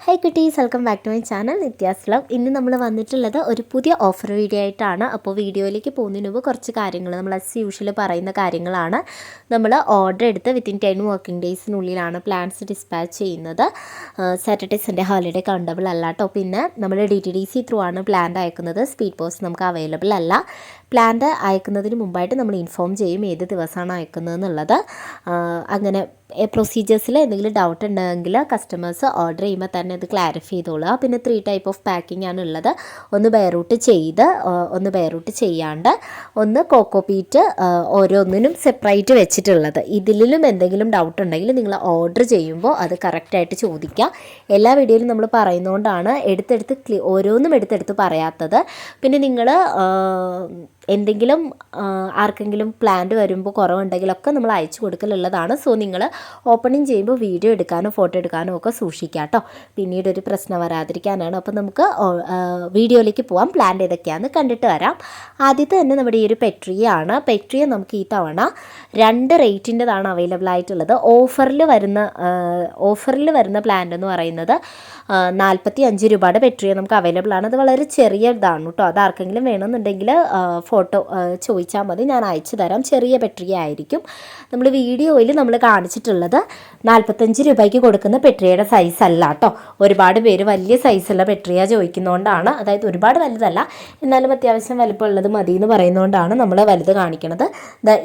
High കുട്ടീസ് welcome back to my channel Nithya's love ഇന്ന് നമ്മൾ വന്നിട്ടുള്ളത് ഒരു പുതിയ ഓഫർ വീഡിയോ ആയിട്ടാണ് അപ്പോൾ വീഡിയോയിലേക്ക് പോകുന്നതിന് മുമ്പ് കുറച്ച് കാര്യങ്ങൾ നമ്മൾ അസ് യൂഷ്വൽ പറയുന്ന കാര്യങ്ങളാണ്. നമ്മൾ ഓർഡർ എടുത്ത് വിത്തിൻ ടെൻ വർക്കിംഗ് ഡേയ്സിനുള്ളിലാണ് പ്ലാൻസ് ഡിസ്പാച്ച് ചെയ്യുന്നത്. സാറ്റർഡേ സൺഡേ ഹോളിഡേ കൗണ്ടബിൾ അല്ല കേട്ടോ പിന്നെ നമ്മൾ D T D C through ആണ് പ്ലാൻ അയക്കുന്നത്. സ്പീഡ് പോസ്റ്റ് നമുക്ക് അവൈലബിൾ അല്ല. പ്ലാന്റ് അയക്കുന്നതിന് മുമ്പായിട്ട് നമ്മൾ ഇൻഫോം ചെയ്യും ഏത് ദിവസമാണ് അയക്കുന്നതെന്നുള്ളത്. അങ്ങനെ പ്രൊസീജിയേഴ്സിൽ എന്തെങ്കിലും ഡൗട്ട് ഉണ്ടെങ്കിൽ കസ്റ്റമേഴ്സ് ഓർഡർ ചെയ്യുമ്പോൾ തന്നെ അത് ക്ലാരിഫൈ ചെയ്തോളുക. പിന്നെ ത്രീ ടൈപ്പ് ഓഫ് പാക്കിംഗ് ആണ് ഉള്ളത്. ഒന്ന് ബെയറൂട്ട് ചെയ്ത് ഒന്ന് ബെയറൂട്ട് ചെയ്യാണ്ട് ഒന്ന് കോക്കോ പീറ്റ് ഓരോന്നിനും സെപ്പറേറ്റ് വെച്ചിട്ടുള്ളത്. ഇതിലും എന്തെങ്കിലും ഡൗട്ട് ഉണ്ടെങ്കിൽ നിങ്ങൾ ഓർഡർ ചെയ്യുമ്പോൾ അത് കറക്റ്റായിട്ട് ചോദിക്കുക. എല്ലാ വീഡിയോയിലും നമ്മൾ പറയുന്നതുകൊണ്ടാണ് എടുത്തെടുത്ത് ഓരോന്നും എടുത്തെടുത്ത് പറയാത്തത്. പിന്നെ നിങ്ങൾ എന്തെങ്കിലും ആർക്കെങ്കിലും പ്ലാന്റ് വരുമ്പോൾ കുറവുണ്ടെങ്കിലൊക്കെ നമ്മൾ അയച്ചു കൊടുക്കലുള്ളതാണ്. സോ നിങ്ങൾ ഓപ്പണിങ് ചെയ്യുമ്പോൾ വീഡിയോ എടുക്കാനോ ഫോട്ടോ എടുക്കാനോ ഒക്കെ സൂക്ഷിക്കുക കേട്ടോ പിന്നീട് ഒരു പ്രശ്നം വരാതിരിക്കാനാണ്. അപ്പോൾ നമുക്ക് വീഡിയോയിലേക്ക് പോകാം പ്ലാന്റ് ഏതൊക്കെയാണെന്ന് കണ്ടിട്ട് വരാം. ആദ്യത്തെ തന്നെ നമ്മുടെ ഈ ഒരു പെട്രിയാണ് പെട്രിയ നമുക്ക് ഈ തവണ രണ്ട് റേറ്റിന്റെതാണ് അവൈലബിൾ ആയിട്ടുള്ളത്. ഓഫറിൽ വരുന്ന ഓഫറിൽ വരുന്ന പ്ലാന്റ് എന്ന് പറയുന്നത് നാൽപ്പത്തി അഞ്ച് രൂപയുടെ പെട്രിയ നമുക്ക് അവൈലബിൾ ആണ്. അത് വളരെ ചെറിയ ഇതാണ് കേട്ടോ അത് ആർക്കെങ്കിലും വേണമെന്നുണ്ടെങ്കിൽ ചോദിച്ചാൽ മതി. ഞാൻ അയച്ചു തരാം. ചെറിയ പെട്രിയ ആയിരിക്കും. നമ്മൾ വീഡിയോയിൽ നമ്മൾ കാണിച്ചിട്ടുള്ളത് നാൽപ്പത്തഞ്ച് രൂപയ്ക്ക് കൊടുക്കുന്ന പെട്രിയയുടെ സൈസ് അല്ല കേട്ടോ ഒരുപാട് പേര് വലിയ സൈസുള്ള പെട്രിയ ചോദിക്കുന്നതുകൊണ്ടാണ് അതായത് ഒരുപാട് വലുതല്ല. എന്നാലും അത്യാവശ്യം വലുപ്പമുള്ളത് മതി എന്ന് പറയുന്നതുകൊണ്ടാണ് നമ്മൾ വലുത് കാണിക്കുന്നത്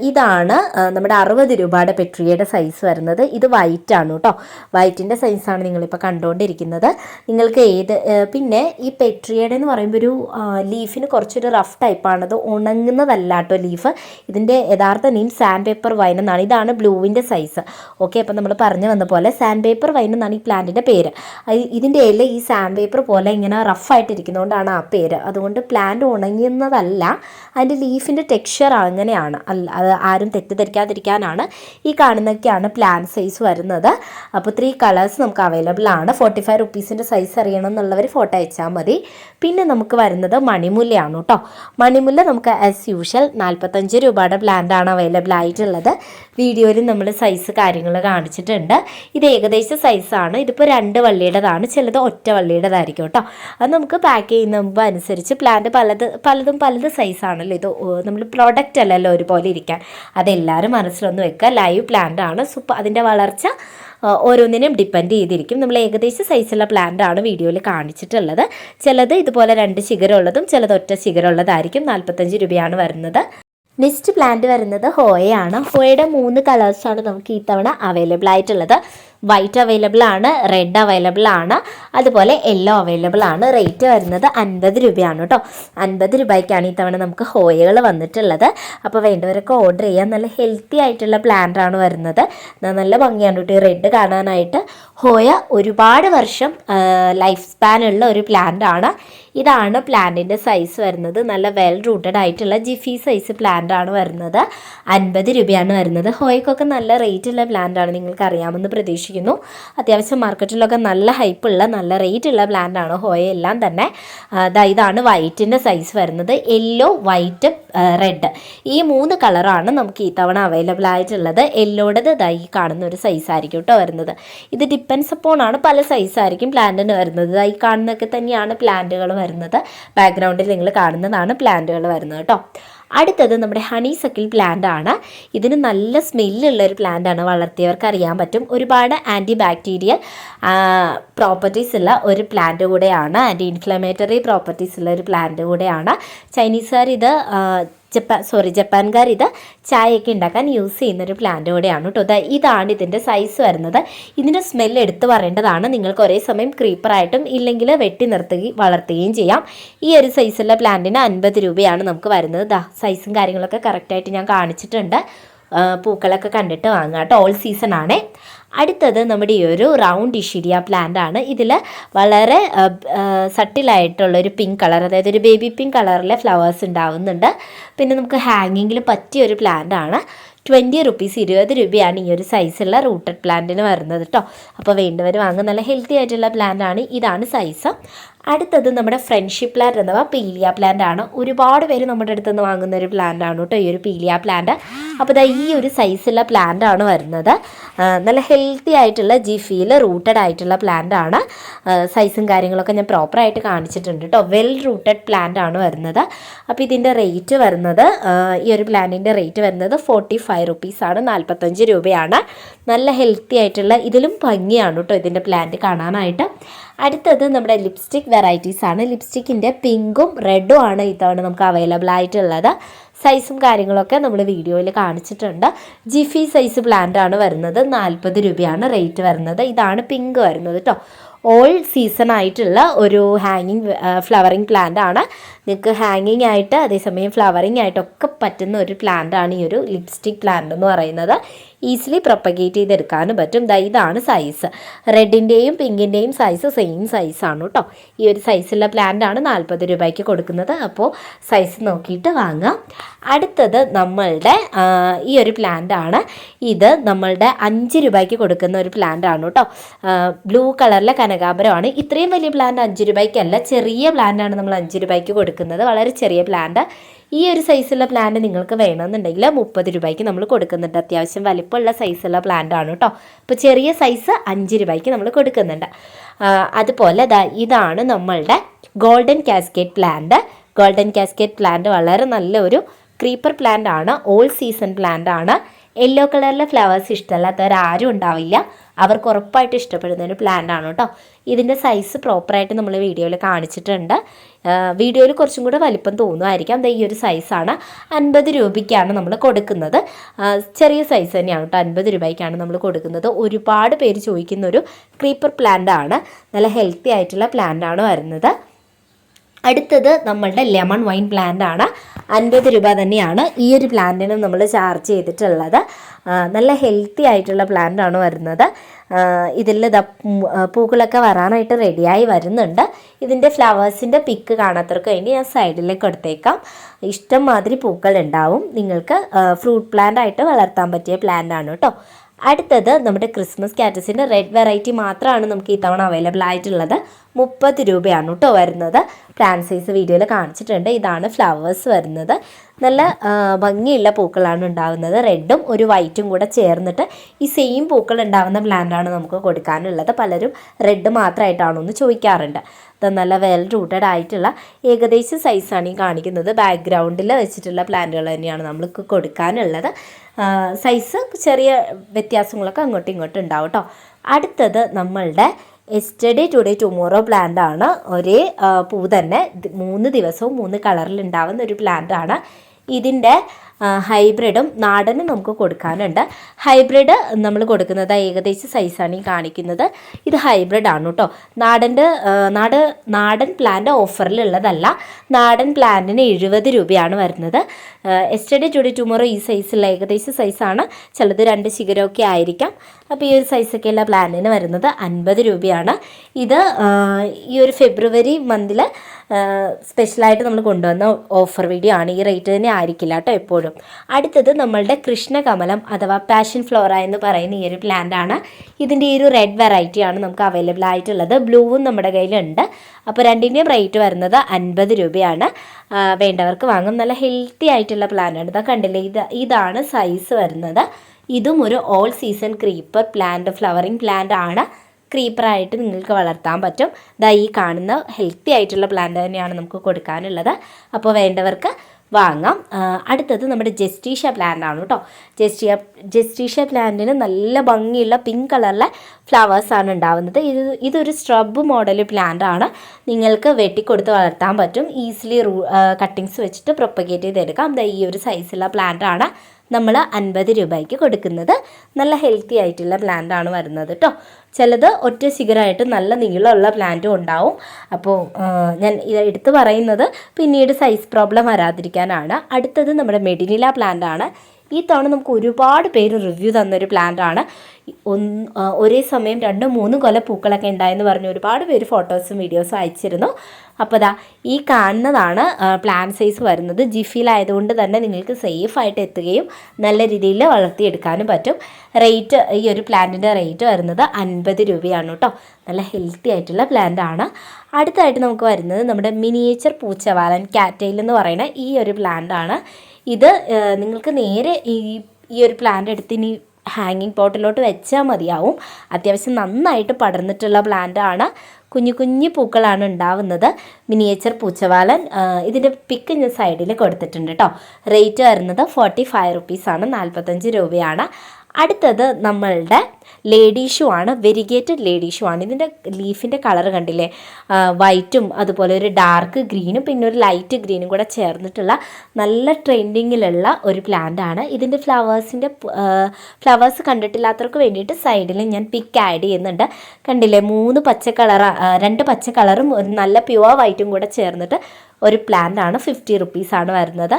ഇതാണ് നമ്മുടെ അറുപത് രൂപയുടെ പെട്രിയയുടെ സൈസ് വരുന്നത്. ഇത് വൈറ്റ് ആണ് കേട്ടോ വൈറ്റിന്റെ സൈസാണ് നിങ്ങളിപ്പോൾ കണ്ടുകൊണ്ടിരിക്കുന്നത് നിങ്ങൾക്ക് ഏത് പിന്നെ ഈ പെട്രിയയുടെ എന്ന് പറയുമ്പോൾ ഒരു ലീഫിന് കുറച്ചൊരു റഫ് ടൈപ്പാണത് ഉണങ്ങുന്നതല്ല കേട്ടോ ലീഫ്. ഇതിന്റെ യഥാർത്ഥ നെയിം സാൻഡ് പേപ്പർ വൈൻ എന്നാണ്. ഇതാണ് ബ്ലൂവിന്റെ സൈസ്. ഓക്കെ അപ്പം നമ്മൾ പറഞ്ഞു വന്ന പോലെ സാൻഡ് പേപ്പർ വൈൻ എന്നാണ് ഈ പ്ലാന്റിന്റെ പേര്. ഇതിന്റെ ഇല ഈ സാൻഡ് പേപ്പർ പോലെ ഇങ്ങനെ റഫായിട്ടിരിക്കുന്നതുകൊണ്ടാണ് ആ പേര്. അതുകൊണ്ട് പ്ലാന്റ് ഉണങ്ങുന്നതല്ല അതിന്റെ ലീഫിന്റെ ടെക്സ്ചർ അങ്ങനെയാണ്. അല്ല അത് ആരും തെറ്റിദ്ധരിക്കാതിരിക്കാനാണ് ഈ കാണുന്നതൊക്കെയാണ് പ്ലാന്റ് സൈസ് വരുന്നത്. അപ്പോൾ ത്രീ കളേഴ്സ് നമുക്ക് അവൈലബിൾ ആണ്. ഫോർട്ടി ഫൈവ് റുപ്പീസിന്റെ സൈസ് അറിയണം എന്നുള്ളവർ ഫോട്ടോ അയച്ചാൽ മതി. പിന്നെ നമുക്ക് വരുന്നത് മണിമുല്ലയാണ് കേട്ടോ. മണിമുല്ല നമുക്ക് ആസ് യൂഷ്വൽ നാൽപ്പത്തഞ്ച് രൂപയുടെ ആണ് അവൈലബിൾ ആയിട്ടുള്ളത്. വീഡിയോയിൽ നമ്മൾ സൈസ് കാര്യങ്ങൾ കാണിച്ചിട്ടുണ്ട്. ഇത് ഏകദേശ സൈസാണ് ഇതിപ്പോൾ രണ്ട് വള്ളിയുടേതാണ്. ചിലത് ഒറ്റ വള്ളിയുടേതായിരിക്കും കേട്ടോ. അത് നമുക്ക് പാക്ക് ചെയ്യുന്ന മുമ്പ് അനുസരിച്ച് പ്ലാന്റ് പലത് പലതും പലത് സൈസാണല്ലോ ഇത് നമ്മൾ പ്രോഡക്റ്റ് അല്ലല്ലോ ഒരുപോലെ ഇരിക്കാൻ. അതെല്ലാവരും മനസ്സിലൊന്ന് വെക്കുക. ലൈവ് പ്ലാന്റ് ആണ്. സൂപ്പർ അതിന്റെ വളർച്ച ഓരോന്നിനും ഡിപ്പെൻഡ് ചെയ്തിരിക്കും. നമ്മൾ ഏകദേശ സൈസുള്ള പ്ലാന്റ് ആണ് വീഡിയോയിൽ കാണിച്ചിട്ടുള്ളത്. ചിലത് ഇതുപോലെ രണ്ട് ശിഖരമുള്ളതും ചിലത് ഒറ്റ ശിഖരമുള്ളതായിരിക്കും. നാൽപ്പത്തഞ്ച് രൂപയാണ് വരുന്നത്. നെക്സ്റ്റ് പ്ലാന്റ് വരുന്നത് ഹോയയാണ്. ഹോയയുടെ മൂന്ന് കളേഴ്സാണ് നമുക്ക് ഈ തവണ അവൈലബിൾ ആയിട്ടുള്ളത്. വൈറ്റ് അവൈലബിൾ ആണ് റെഡ് അവൈലബിൾ ആണ് അതുപോലെ യെല്ലോ അവൈലബിൾ ആണ്. റേറ്റ് വരുന്നത് അൻപത് രൂപയാണ് കേട്ടോ. അൻപത് രൂപയ്ക്കാണ് ഈ തവണ നമുക്ക് ഹോയകൾ വന്നിട്ടുള്ളത്. അപ്പോൾ വേണ്ടവരൊക്കെ ഓർഡർ ചെയ്യാൻ നല്ല ഹെൽത്തി ആയിട്ടുള്ള പ്ലാന്റാണ് വരുന്നത്. നല്ല ഭംഗിയാണ് കേട്ടോ ഈ റെഡ് കാണാനായിട്ട്. ഹോയ ഒരുപാട് വർഷം ലൈഫ് സ്പാൻ ഉള്ള ഒരു പ്ലാന്റ് ആണ്. ഇതാണ് പ്ലാന്റിന്റെ സൈസ് വരുന്നത്. നല്ല വെൽ റൂട്ടഡ് ആയിട്ടുള്ള ജിഫി സൈസ് പ്ലാന്റ് ആണ് വരുന്നത്. അൻപത് രൂപയാണ് വരുന്നത്. ഹോയക്കൊക്കെ നല്ല റേറ്റ് ഉള്ള പ്ലാന്റ് ആണ്. നിങ്ങൾക്ക് അറിയാമെന്ന് പ്രതീക്ഷിക്കുന്നു. അത്യാവശ്യം മാർക്കറ്റിലൊക്കെ നല്ല ഹൈപ്പുള്ള നല്ല റേറ്റ് ഉള്ള പ്ലാന്റ് ആണ് ഹോയ എല്ലാം തന്നെ. ഇതാണ് വൈറ്റിന്റെ സൈസ് വരുന്നത്. യെല്ലോ വൈറ്റ് റെഡ് ഈ മൂന്ന് കളറാണ് നമുക്ക് ഈ തവണ അവൈലബിൾ ആയിട്ടുള്ളത്. യെല്ലോടത് ഇതായി കാണുന്ന ഒരു സൈസ് ആയിരിക്കും കേട്ടോ വരുന്നത്. ഇത് ഡിപ്പെൻസ് അപ്പോൺ ആണ് പല സൈസ് ആയിരിക്കും പ്ലാന്റിന് വരുന്നത്. ഇതായി കാണുന്നൊക്കെ തന്നെയാണ് പ്ലാന്റുകൾ വരുന്നത്. ബാക്ക്ഗ്രൗണ്ടിൽ നിങ്ങൾ കാണുന്നതാണ് പ്ലാന്റുകൾ വരുന്നത് കേട്ടോ അടുത്തത് നമ്മുടെ ഹണി സക്കിൽ പ്ലാന്റ് ആണ്. ഇതിന് നല്ല സ്മെല്ലുള്ള ഒരു പ്ലാന്റ് ആണ് വളർത്തിയവർക്ക് അറിയാൻ പറ്റും. ഒരുപാട് ആന്റി ബാക്ടീരിയൽ പ്രോപ്പർട്ടീസ് ഉള്ള ഒരു പ്ലാന്റ് കൂടെയാണ്. ആന്റി ഇൻഫ്ലമേറ്ററി പ്രോപ്പർട്ടീസ് ഉള്ള ഒരു പ്ലാന്റ് കൂടെയാണ്. ചൈനീസുകാർ ഇത് ജപ്പാൻ സോറി ജപ്പാൻകാർ ഇത് ചായയൊക്കെ ഉണ്ടാക്കാൻ യൂസ് ചെയ്യുന്നൊരു പ്ലാന്റ് കൂടെയാണ് കേട്ടോ ഇതാണ് ഇതിന്റെ സൈസ് വരുന്നത്. ഇതിന്റെ സ്മെല്ല് എടുത്തു പറയേണ്ടതാണ്. നിങ്ങൾക്ക് ഒരേ സമയം ക്രീപ്പറായിട്ടും ഇല്ലെങ്കിൽ വെട്ടി നിർത്തുകയും വളർത്തുകയും ചെയ്യാം. ഈ ഒരു സൈസുള്ള പ്ലാന്റിന് അൻപത് രൂപയാണ് നമുക്ക് വരുന്നത്. ദാ സൈസും കാര്യങ്ങളൊക്കെ കറക്റ്റായിട്ട് ഞാൻ കാണിച്ചിട്ടുണ്ട്. പൂക്കളൊക്കെ കണ്ടിട്ട് വാങ്ങാം കേട്ടോ. ഓൾ സീസൺ ആണേ. അടുത്തത് നമ്മുടെ ഈ ഒരു റൗണ്ട് ഇഷിരിയ പ്ലാന്റ് ആണ്. ഇതിൽ വളരെ സട്ടിലായിട്ടുള്ളൊരു പിങ്ക് കളർ അതായത് ഒരു ബേബി പിങ്ക് കളറിലെ ഫ്ലവേഴ്സ് ഉണ്ടാവുന്നുണ്ട്. പിന്നെ നമുക്ക് ഹാങ്ങിങ്ങിൽ പറ്റിയ ഒരു പ്ലാന്റ് ആണ്. ട്വന്റി റുപ്പീസ് ഇരുപത് രൂപയാണ് ഈ ഒരു സൈസുള്ള റൂട്ടഡ് പ്ലാന്റിന് വരുന്നത് കേട്ടോ. അപ്പോൾ വേണ്ടവർ വാങ്ങുന്ന നല്ല ഹെൽത്തി ആയിട്ടുള്ള പ്ലാന്റ് ആണ്. ഇതാണ് സൈസ് അടുത്തത് നമ്മുടെ ഫ്രണ്ട്ഷിപ്പ് പ്ലാന്റ് അഥവാ പീലിയ പ്ലാന്റ് ആണ്. ഒരുപാട് പേര് നമ്മുടെ അടുത്ത് നിന്ന് വാങ്ങുന്ന ഒരു പ്ലാന്റ് ആണ് കേട്ടോ ഈ ഒരു പീലിയ പ്ലാന്റ് അപ്പോൾ ഇതാ ഈ ഒരു സൈസുള്ള പ്ലാന്റ് ആണ് വരുന്നത്. നല്ല ഹെൽത്തി ആയിട്ടുള്ള ജിഫിയിൽ റൂട്ടഡ് ആയിട്ടുള്ള പ്ലാന്റ് ആണ്. സൈസും കാര്യങ്ങളൊക്കെ ഞാൻ പ്രോപ്പറായിട്ട് കാണിച്ചിട്ടുണ്ട് കേട്ടോ. വെൽ റൂട്ടഡ് പ്ലാന്റ് ആണ് വരുന്നത്. അപ്പോൾ ഇതിന്റെ റേറ്റ് വരുന്നത് ഈ ഒരു പ്ലാന്റിന്റെ റേറ്റ് വരുന്നത് ഫോർട്ടി ഫൈവ് റുപ്പീസാണ് നാൽപ്പത്തഞ്ച് രൂപയാണ്. നല്ല ഹെൽത്തി ആയിട്ടുള്ള ഇതിലും ഭംഗിയാണ് കേട്ടോ ഇതിന്റെ പ്ലാന്റ് കാണാനായിട്ട്. അടുത്തത് നമ്മുടെ ലിപ്സ്റ്റിക് വെറൈറ്റീസ് ആണ്. ലിപ്സ്റ്റിക്കിന്റെ പിങ്കും റെഡും ആണ് ഇത്തവണ നമുക്ക് അവൈലബിൾ ആയിട്ടുള്ളത്. സൈസും കാര്യങ്ങളൊക്കെ നമ്മൾ വീഡിയോയിൽ കാണിച്ചിട്ടുണ്ട്. ജിഫി സൈസ് പ്ലാന്റ് ആണ് വരുന്നത്. നാൽപ്പത് രൂപയാണ് റേറ്റ് വരുന്നത്. ഇതാണ് പിങ്ക് വരുന്നത് കേട്ടോ ഓൾ സീസൺ ആയിട്ടുള്ള ഒരു ഹാങ്ങിങ് ഫ്ലവറിങ് പ്ലാന്റ് ആണ്. നിങ്ങൾക്ക് ഹാങ്ങിങ് ആയിട്ട് അതേസമയം ഫ്ലവറിങ് ആയിട്ടൊക്കെ പറ്റുന്ന ഒരു പ്ലാന്റ് ആണ് ഈ ഒരു ലിപ്സ്റ്റിക് പ്ലാന്റ് എന്ന് പറയുന്നത്. ഈസിലി പ്രൊപ്പഗേറ്റ് ചെയ്തെടുക്കാനും പറ്റും. ഇതാണ് സൈസ് റെഡിന്റെയും പിങ്കിന്റെയും സൈസ് സെയിം സൈസാണ് കേട്ടോ ഈ ഒരു സൈസുള്ള പ്ലാന്റ് ആണ് നാൽപ്പത് രൂപയ്ക്ക് കൊടുക്കുന്നത്. അപ്പോൾ സൈസ് നോക്കിയിട്ട് വാങ്ങാം. അടുത്തത് നമ്മളുടെ ഈ ഒരു പ്ലാന്റ് ആണ്. ഇത് നമ്മളുടെ അഞ്ച് രൂപയ്ക്ക് കൊടുക്കുന്ന ഒരു പ്ലാന്റ് ആണ് കേട്ടോ ബ്ലൂ കളറിലെ കനകാമ്പരമാണ്. ഇത്രയും വലിയ പ്ലാന്റ് അഞ്ച് രൂപയ്ക്കല്ല ചെറിയ പ്ലാന്റ് ആണ് നമ്മൾ അഞ്ച് രൂപയ്ക്ക് കൊടുക്കുന്നത്. വളരെ ചെറിയ പ്ലാന്റ് ഈ ഒരു സൈസുള്ള പ്ലാന്റ് നിങ്ങൾക്ക് വേണമെന്നുണ്ടെങ്കിൽ മുപ്പത് രൂപയ്ക്ക് നമ്മൾ കൊടുക്കുന്നുണ്ട്. അത്യാവശ്യം വലിപ്പമുള്ള സൈസുള്ള പ്ലാന്റ് ആണ് കേട്ടോ. അപ്പോൾ ചെറിയ സൈസ് അഞ്ച് രൂപയ്ക്ക് നമ്മൾ കൊടുക്കുന്നുണ്ട്. അതുപോലെ ഇതാണ് നമ്മളുടെ golden cascade plant golden cascade plant വളരെ നല്ലൊരു ക്രീപ്പർ പ്ലാന്റ് ആണ്. ഓൾ സീസൺ പ്ലാന്റ് ആണ്. യെല്ലോ കളറിലെ ഫ്ലവേഴ്സ് ഇഷ്ടമല്ലാത്തവരാരും ഉണ്ടാവില്ല. അവർക്ക് ഉറപ്പായിട്ട് ഇഷ്ടപ്പെടുന്ന ഒരു പ്ലാന്റ് ആണ് കേട്ടോ. ഇതിന്റെ സൈസ് പ്രോപ്പറായിട്ട് നമ്മൾ വീഡിയോയിൽ കാണിച്ചിട്ടുണ്ട്. വീഡിയോയിൽ കുറച്ചും കൂടെ വലിപ്പം തോന്നുമായിരിക്കാം ദേ ഈ ഒരു സൈസാണ് അൻപത് രൂപയ്ക്കാണ് നമ്മൾ കൊടുക്കുന്നത്. ചെറിയ സൈസ് തന്നെയാണ് കേട്ടോ. അൻപത് രൂപയ്ക്കാണ് നമ്മൾ കൊടുക്കുന്നത്. ഒരുപാട് പേര് ചോദിക്കുന്ന ഒരു ക്രീപ്പർ പ്ലാന്റ് ആണ്. നല്ല ഹെൽത്തി ആയിട്ടുള്ള പ്ലാന്റ് ആണ് വരുന്നത്. അടുത്തത് നമ്മളുടെ ലെമൺ വൈൻ പ്ലാന്റ് ആണ്. അൻപത് രൂപ തന്നെയാണ് ഈ ഒരു പ്ലാന്റിനും നമ്മൾ ചാർജ് ചെയ്തിട്ടുള്ളത്. നല്ല ഹെൽത്തി ആയിട്ടുള്ള പ്ലാന്റ് ആണ് വരുന്നത്. ഇതിൽ പൂക്കളൊക്കെ വരാനായിട്ട് റെഡിയായി വരുന്നുണ്ട്. ഇതിന്റെ ഫ്ലവേഴ്സിന്റെ പിക്ക് കാണാത്തവർക്ക് വേണ്ടി ഞാൻ സൈഡിലേക്ക് എടുത്തേക്കാം. ഇഷ്ടം മാതിരി പൂക്കൾ ഉണ്ടാവും. നിങ്ങൾക്ക് ഫ്രൂട്ട് പ്ലാന്റ് ആയിട്ട് വളർത്താൻ പറ്റിയ പ്ലാന്റ് ആണ് കേട്ടോ അടുത്തത് നമ്മുടെ ക്രിസ്മസ് കാറ്റസിന്റെ റെഡ് വെറൈറ്റി മാത്രമാണ് നമുക്ക് ഇത്തവണ അവൈലബിൾ ആയിട്ടുള്ളത്. മുപ്പത് രൂപയാണ് കേട്ടോ വരുന്നത്. പ്ലാൻ സൈസ് വീഡിയോയിൽ കാണിച്ചിട്ടുണ്ട്. ഇതാണ് ഫ്ലവേഴ്സ് വരുന്നത്. നല്ല ഭംഗിയുള്ള പൂക്കളാണ് ഉണ്ടാകുന്നത്. റെഡും ഒരു വൈറ്റും കൂടെ ചേർന്നിട്ട് ഈ സെയിം പൂക്കൾ ഉണ്ടാകുന്ന പ്ലാന്റാണ് നമുക്ക് കൊടുക്കാനുള്ളത്. പലരും റെഡ് മാത്രമായിട്ടാണോ എന്ന് ചോദിക്കാറുണ്ട്. ഇത് നല്ല വെൽ റൂട്ടഡ് ആയിട്ടുള്ള ഏകദേശം സൈസാണ് ഈ കാണിക്കുന്നത്. ബാക്ക്ഗ്രൗണ്ടിൽ വെച്ചിട്ടുള്ള പ്ലാന്റുകൾ തന്നെയാണ് നമ്മൾക്ക് കൊടുക്കാനുള്ളത്. സൈസ് ചെറിയ വ്യത്യാസങ്ങളൊക്കെ അങ്ങോട്ടും ഇങ്ങോട്ടും ഉണ്ടാവും കേട്ടോ അടുത്തത് നമ്മളുടെ എസ്റ്റഡേ ടുഡേ ടുമോറോ പ്ലാന്റ് ആണ്. ഒരേ പൂ തന്നെ മൂന്ന് ദിവസവും മൂന്ന് കളറിൽ ഉണ്ടാവുന്ന ഒരു പ്ലാന്റ് ആണ്. ഇതിന്റെ ഹൈബ്രിഡും നാടനും നമുക്ക് കൊടുക്കാനുണ്ട്. ഹൈബ്രിഡ് നമ്മൾ കൊടുക്കുന്നത് ഏകദേശം സൈസാണ് ഈ കാണിക്കുന്നത്. ഇത് ഹൈബ്രിഡ് ആണ് കേട്ടോ നാടന്റെ നാട് നാടൻ പ്ലാന്റ് ഓഫറിലുള്ളതല്ല നാടൻ പ്ലാന്റിന് എഴുപത് രൂപയാണ് വരുന്നത്. എസ്റ്റഡി ജുഡി ടുമോറോ ഈ സൈസുള്ള ഏകദേശം സൈസാണ് ചിലത് രണ്ട് ശിഖരമൊക്കെ ആയിരിക്കാം. അപ്പോൾ ഈ ഒരു സൈസൊക്കെയുള്ള പ്ലാന്റിന് വരുന്നത് അൻപത് രൂപയാണ്. ഇത് ഈ ഒരു ഫെബ്രുവരി മന്തിൽ സ്പെഷ്യലായിട്ട് നമ്മൾ കൊണ്ടുവന്ന ഓഫർ വീഡിയോ ആണ്. ഈ റേറ്റ് തന്നെ ആയിരിക്കില്ല കേട്ടോ എപ്പോഴും. അടുത്തത് നമ്മളുടെ കൃഷ്ണകമലം അഥവാ പാഷൻ ഫ്ലോറ എന്ന് പറയുന്ന ഈ ഒരു പ്ലാന്റ് ആണ്. ഇതിന്റെ ഈ ഒരു റെഡ് വെറൈറ്റിയാണ് നമുക്ക് അവൈലബിൾ ആയിട്ടുള്ളത്. ബ്ലൂവും നമ്മുടെ കയ്യിലുണ്ട്. അപ്പോൾ രണ്ടിന്റെയും റേറ്റ് വരുന്നത് അൻപത് രൂപയാണ്. വേണ്ടവർക്ക് വാങ്ങും. നല്ല ഹെൽത്തി ആയിട്ടുള്ള പ്ലാന്റാണ് ഇതാ കണ്ടില്ലേ? ഇത് ഇതാണ് സൈസ് വരുന്നത്. ഇതും ഒരു all season creeper plant flowering plant ആണ്. ക്രീപ്പറായിട്ട് നിങ്ങൾക്ക് വളർത്താൻ പറ്റും. ദാ ഈ കാണുന്ന ഹെൽത്തി ആയിട്ടുള്ള പ്ലാന്റ് തന്നെയാണ് നമുക്ക് കൊടുക്കാനുള്ളത്. അപ്പോൾ വേണ്ടവർക്ക് വാങ്ങാം. അടുത്തത് നമ്മുടെ ജസ്റ്റീഷ പ്ലാന്റ് ആണ് കേട്ടോ. ജസ്റ്റിയ ജസ്റ്റീഷ പ്ലാന്റിന് നല്ല ഭംഗിയുള്ള പിങ്ക് കളറിലെ ഫ്ലവേഴ്സാണ് ഉണ്ടാവുന്നത്. ഇത് ഇതൊരു സ്ട്രബ് മോഡൽ പ്ലാന്റ് ആണ്. നിങ്ങൾക്ക് വെട്ടിക്കൊടുത്ത് വളർത്താൻ പറ്റും. ഈസിലി റൂ കട്ടിങ്സ് വെച്ചിട്ട് പ്രൊപ്പഗേറ്റ് ചെയ്തെടുക്കാം. ഈ ഒരു സൈസുള്ള പ്ലാന്റ് ആണ് നമ്മൾ അൻപത് രൂപയ്ക്ക് കൊടുക്കുന്നത്. നല്ല ഹെൽത്തി ആയിട്ടുള്ള പ്ലാന്റ് ആണ് വരുന്നത് കേട്ടോ. ചിലത് ഒറ്റ ശിഖരമായിട്ട് നല്ല നീളമുള്ള പ്ലാന്റും ഉണ്ടാവും. അപ്പോൾ ഞാൻ ഇത് എടുത്തു പറയുന്നത് പിന്നീട് സൈസ് പ്രോബ്ലം വരാതിരിക്കാനാണ്. അടുത്തത് നമ്മുടെ മെഡിനില പ്ലാന്റ് ആണ്. ഈ തവണ നമുക്ക് ഒരുപാട് പേര് റിവ്യൂ തന്നൊരു പ്ലാന്റാണ് ഒന്ന് ഒരേ സമയം രണ്ടും മൂന്നും കൊല പൂക്കളൊക്കെ ഉണ്ടായെന്ന് പറഞ്ഞ് ഒരുപാട് പേര് ഫോട്ടോസും വീഡിയോസും അയച്ചിരുന്നു. അപ്പോൾ ദാ ഈ കാണുന്നതാണ് പ്ലാൻ സൈസ് വരുന്നത്. ജിഫിയിലായതുകൊണ്ട് തന്നെ നിങ്ങൾക്ക് സേഫ് ആയിട്ട് എത്തുകയും നല്ല രീതിയിൽ വളർത്തിയെടുക്കാനും പറ്റും. റേറ്റ് ഈ ഒരു പ്ലാന്റിന്റെ റേറ്റ് വരുന്നത് അൻപത് രൂപയാണ് കേട്ടോ. നല്ല ഹെൽത്തി ആയിട്ടുള്ള പ്ലാന്റാണ് അടുത്തായിട്ട് നമുക്ക് വരുന്നത് നമ്മുടെ മിനിയേച്ചർ പൂച്ചവാലൻ കാറ്റയിൽ എന്ന് പറയുന്ന ഈ ഒരു പ്ലാന്റാണ് ഇത് നിങ്ങൾക്ക് നേരെ ഈ ഈ ഒരു പ്ലാന്റ് എടുത്ത് ഇനി ഹാങ്ങിങ് പോട്ടിലോട്ട് വെച്ചാൽ മതിയാവും. അത്യാവശ്യം നന്നായിട്ട് പടർന്നിട്ടുള്ള പ്ലാന്റ് ആണ്. കുഞ്ഞു കുഞ്ഞു പൂക്കളാണ് ഉണ്ടാവുന്നത്. മിനിയേച്ചർ പൂച്ചവാലൻ ഇതിന്റെ പിക്ക് ഞാൻ സൈഡിൽ കൊടുത്തിട്ടുണ്ട് കേട്ടോ റേറ്റ് വരുന്നത് ഫോർട്ടി ഫൈവ് റുപ്പീസാണ് നാൽപ്പത്തഞ്ച് രൂപയാണ്. അടുത്തത് നമ്മളുടെ ലേഡി ഷൂ ആണ്. വെരിഗേറ്റഡ് ലേഡി ഷൂ ആണ്. ഇതിന്റെ ലീഫിന്റെ കളർ കണ്ടില്ലേ? വൈറ്റും അതുപോലെ ഒരു ഡാർക്ക് ഗ്രീനും പിന്നെ ഒരു ലൈറ്റ് ഗ്രീനും കൂടെ ചേർന്നിട്ടുള്ള നല്ല ട്രെൻഡിങ്ങിലുള്ള ഒരു പ്ലാന്റ് ആണ്. ഇതിന്റെ ഫ്ലവേഴ്സിന്റെ ഫ്ലവേഴ്സ് കണ്ടിട്ടില്ലാത്തവർക്ക് വേണ്ടിയിട്ട് സൈഡിൽ ഞാൻ പിക്ക് ആഡ് ചെയ്യുന്നുണ്ട്. കണ്ടില്ലേ? മൂന്ന് പച്ച കളർ രണ്ട് പച്ച കളറും ഒരു നല്ല പ്യുവർ വൈറ്റും കൂടെ ചേർന്നിട്ട് ഒരു പ്ലാന്റ് ആണ് ഫിഫ്റ്റി റുപ്പീസാണ് വരുന്നത്.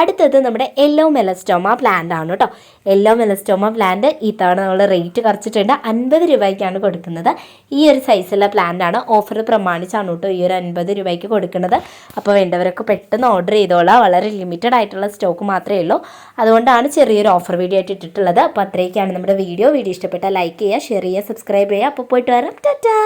അടുത്തത് നമ്മുടെ യെല്ലോ മെലസ്റ്റോമ പ്ലാന്റ് ആണ് കേട്ടോ. യെല്ലോ മെലസ്റ്റോമ പ്ലാന്റ് ഈ തവണ നമ്മൾ റേറ്റ് കുറച്ചിട്ടുണ്ട്. അൻപത് രൂപയ്ക്കാണ് കൊടുക്കുന്നത്. ഈ ഒരു സൈസുള്ള പ്ലാന്റ് ആണ്. ഓഫർ പ്രമാണിച്ചാണ് കേട്ടോ ഈ ഒരു അൻപത് രൂപയ്ക്ക് കൊടുക്കുന്നത്. അപ്പോൾ വേണ്ടവരൊക്കെ പെട്ടെന്ന് ഓർഡർ ചെയ്തോളാം. വളരെ ലിമിറ്റഡ് ആയിട്ടുള്ള സ്റ്റോക്ക് മാത്രമേ ഉള്ളൂ. അതുകൊണ്ടാണ് ചെറിയൊരു ഓഫർ വീഡിയോ ആയിട്ട് ഇട്ടിട്ടുള്ളത്. അപ്പോൾ അത്രയൊക്കെയാണ് നമ്മുടെ വീഡിയോ വീഡിയോ ഇഷ്ടപ്പെട്ടാൽ ലൈക്ക് ചെയ്യുക ഷെയർ ചെയ്യുക സബ്സ്ക്രൈബ് ചെയ്യുക. അപ്പോൾ പോയിട്ട് വരാം. ടാറ്റാ!